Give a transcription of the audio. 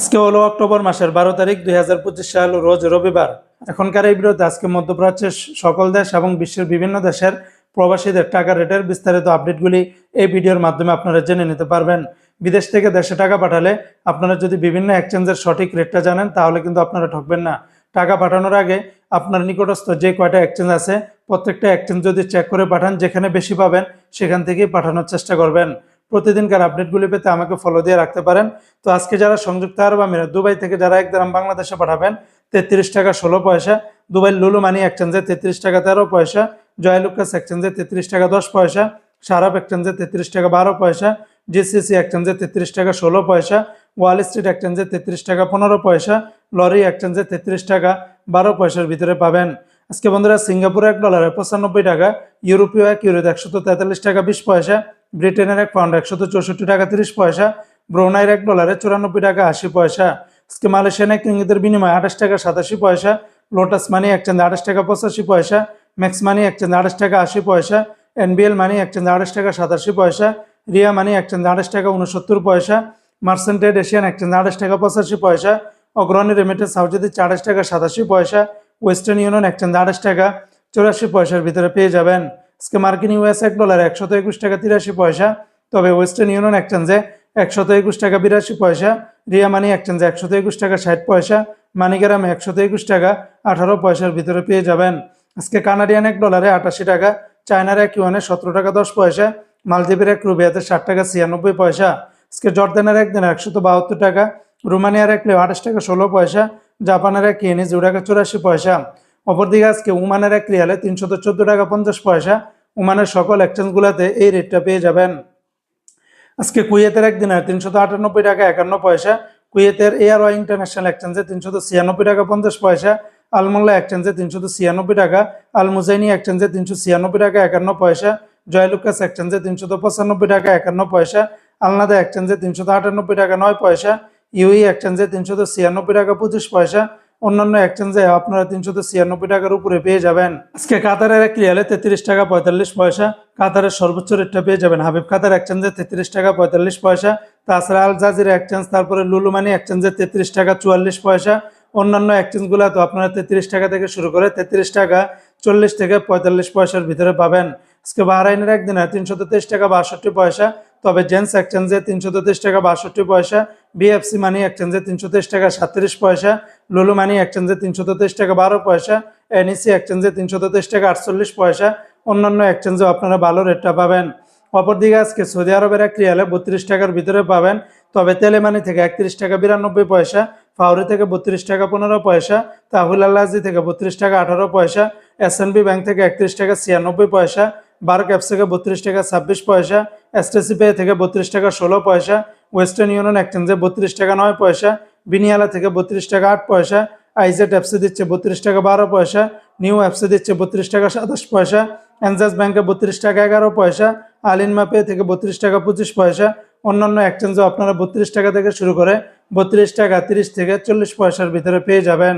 আজকে হলো অক্টোবর মাসের বারো তারিখ দুই হাজার পঁচিশ সাল, রোজ রবিবার। এখনকার এই বিরোধে আজকে মধ্যপ্রাচ্যের সকল দেশ এবং বিশ্বের বিভিন্ন দেশের প্রবাসীদের টাকা রেটের বিস্তারিত আপডেটগুলি এই ভিডিওর মাধ্যমে আপনারা জেনে নিতে পারবেন। বিদেশ থেকে দেশে টাকা পাঠালে আপনারা যদি বিভিন্ন এক্সচেঞ্জের সঠিক রেটটা জানেন, তাহলে কিন্তু আপনারা ঠকবেন না। টাকা পাঠানোর আগে আপনার নিকটস্থ যে কয়টা এক্সচেঞ্জ আছে, প্রত্যেকটা এক্সচেঞ্জ যদি চেক করে পাঠান, যেখানে বেশি পাবেন, সেখান থেকেই পাঠানোর চেষ্টা করবেন। প্রতিদিনকার আপডেটগুলি পেতে আমাকে ফলো দিয়ে রাখতে পারেন। তো আজকে যারা সংযুক্ত আরব আমিরাত, দুবাই থেকে যারা এক গ্রাম বাংলাদেশে পাঠাবেন, তেত্রিশ টাকা ষোলো পয়সা। দুবাই লুলু মানি এক্সচেঞ্জে তেত্রিশ টাকা তেরো পয়সা। জয়লুকাস এক্সচেঞ্জে তেত্রিশ টাকা দশ পয়সা। সারাপ এক্সচেঞ্জে তেত্রিশ টাকা বারো পয়সা। জিসিসি এক্সচেঞ্জে তেত্রিশ টাকা ষোলো পয়সা। ওয়াল স্ট্রিট এক্সচেঞ্জে তেত্রিশ টাকা পনেরো পয়সা। লরি এক্সচেঞ্জে তেত্রিশ টাকা বারো পয়সার ভিতরে পাবেন। আজকে বন্ধুরা, সিঙ্গাপুরে এক ডলারে পঁচানব্বই টাকা, ইউরোপীয় এক ইউরোতে একশত তেতাল্লিশ টাকা বিশ পয়সা। ব্রিটেনের এক পাউন্ড একশত চৌষট্টি টাকা তিরিশ পয়সা, ব্রোনাইয়ের এক ডলারে চুরানব্বই টাকা আশি পয়সা। মালয়েশিয়ান এক রিঙ্গিতের বিনিময়ে আঠাশ টাকা সাতাশি পয়সা লোটাস মানি এক একচেঞ্জে আঠাশ টাকা পঁচাশি পয়সা ম্যাক্স মানি এক একচেঞ্জে আঠাশ টাকা আশি পয়সা এনবিএল মানি এক একচেঞ্জে আঠাশ টাকা সাতাশি পয়সা রিয়া মানি এক একচেঞ্জে আঠাশ টাকা উনসত্তর পয়সা মার্সেন্টেড এশিয়ান এক একচেঞ্জে আঠাশ টাকা পঁচাশি পয়সা অগ্রণী রেমিটেন্স যদি আঠাশ টাকা সাতাশি পয়সা ওয়েস্টার্ন ইউনিয়ন এক একচেঞ্জ আঠাশ টাকা চৌরাশি পয়সার ভিতরে পেয়ে যাবেন। আজকে মার্কিন ইউএস এক ডলার একশত একুশ টাকা তিরাশি পয়সা, তবে ওয়েস্টার্ন ইউনিয়ন এক্সচেঞ্জে একশত একুশ টাকা বিরাশি পয়সা, রিয়া মানি এক্সচেঞ্জে একশত একুশ টাকা ষাট পয়সা, মানিগ্রামে একশত একুশ টাকা আঠারো পয়সার ভিতরে পেয়ে যাবেন। আজকে কানাডিয়ান এক ডলারে আটাশি টাকা, চায়নার এক ইউয়ানে সতেরো টাকা দশ পয়সা, মালদ্বীপের এক রুবিয়াতে ষাট টাকা ছিয়ানব্বই পয়সা, আজকে জর্দানের এক দিনে একশত বাহাত্তর টাকা, রোমানিয়ার এক আঠাশ টাকা ষোলো পয়সা, জাপানের এক ইয়েনি দু টাকা চুরাশি পয়সা। অপরদিকে আজকে উমানের এক রিয়ালে তিনশত চোদ্দ টাকা পঞ্চাশ পয়সা উমানের সকল এক্সচেঞ্জগুলোতে এই রেটটা পেয়ে যাবেন। আজকে কুয়েতের এক দিনের তিনশত আটানব্বই টাকা একান্ন পয়সা, কুয়েতের এয়ার ইন্টারন্যাশনাল এক্সচেঞ্জে তিনশত ছিয়ানব্বই টাকা পঞ্চাশ পয়সা, আলমোল্লা এক্সচেঞ্জে তিনশত ছিয়ানব্বই টাকা আল মুজাইনি এক্সচেঞ্জে তিনশো ছিয়ানব্বই টাকা একান্ন পয়সা, জয়লুকাস এক্সচেঞ্জে তিনশত পঁচানব্বই টাকা একান্ন পয়সা, আলনাদা এক্সচেঞ্জে তিনশত আটানব্বই টাকা নয় পয়সা, ইউই এক্সচেঞ্জে তিনশত ছিয়ানব্বই টাকা পঁচিশ পয়সা অন্যান্য এক্সচেঞ্জে আপনারা তিনশত ছিয়ানব্বই টাকার উপরে পেয়ে যাবেন। আজকে কাতারের এক রিয়ালে তেত্রিশ টাকা পঁয়তাল্লিশ পয়সা, কাতারের সর্বোচ্চ রেটটা পেয়ে যাবেন হাবিব কাতার এক্সচেঞ্জে তেত্রিশ টাকা পঁয়তাল্লিশ পয়সা, তাছাড়া আল জাজিরা এক্সচেঞ্জ তারপরে লুলুমানি এক্সচেঞ্জে তেত্রিশ টাকা চুয়াল্লিশ পয়সা। অন্যান্য এক্সচেঞ্জগুলো তো আপনারা তেত্রিশ টাকা থেকে শুরু করে তেত্রিশ টাকা চল্লিশ থেকে পঁয়তাল্লিশ পয়সার ভিতরে পাবেন। আজকে বাহরাইনের একদিনে তিনশত তেইশ টাকা বাষট্টি পয়সা তবে জেন্টস এক্সচেঞ্জে তিনশো তেত্রিশ টাকা, বাষট্টি পয়সা। বিএফসি মানি এক্সচেঞ্জে তিনশো তেইশ টাকা, সাতত্রিশ পয়সা। লুলু মানি এক্সচেঞ্জে তিনশো তেইশ টাকা, বারো পয়সা। এনইসি এক্সচেঞ্জে তিনশো তেইশ টাকা, আটচল্লিশ পয়সা। অন্যান্য এক্সচেঞ্জেও আপনারা ভালো রেটটা পাবেন। অপরদিকে আজকে সৌদি আরবের এক রিয়ালে বত্রিশ টাকার ভিতরে পাবেন। তবে তেলেমানি থেকে একত্রিশ টাকা, বিরানব্বই পয়সা। ফাউরি থেকে বত্রিশ টাকা, পনেরো পয়সা। তাহুল আল্লাজি থেকে বত্রিশ টাকা, আঠারো পয়সা। এসএনবি ব্যাংক থেকে একত্রিশ টাকা, ছিয়ানব্বই পয়সা। বার ক্যাপস থেকে বত্রিশ টাকা, ছাব্বিশ পয়সা এসটিসি পে থেকে বত্রিশ টাকা, ষোলো পয়সা ওয়েস্টার্ন ইউনিয়ন এক্সচেঞ্জে বত্রিশ টাকা, নয় পয়সা বিনিয়ালা থেকে বত্রিশ টাকা, আট পয়সা আইজেট অ্যাপসে দিচ্ছে বত্রিশ টাকা, বারো পয়সা নিউ অ্যাপসে দিচ্ছে বত্রিশ টাকা, সাতাশ পয়সা অ্যানজাস ব্যাংকে বত্রিশ টাকা, এগারো পয়সা আলিনমা পে থেকে বত্রিশ টাকা, পঁচিশ পয়সা, অন্যান্য এক্সচেঞ্জও আপনারা বত্রিশ টাকা থেকে শুরু করে বত্রিশ টাকা, তিরিশ থেকে চল্লিশ পয়সার ভিতরে পেয়ে যাবেন।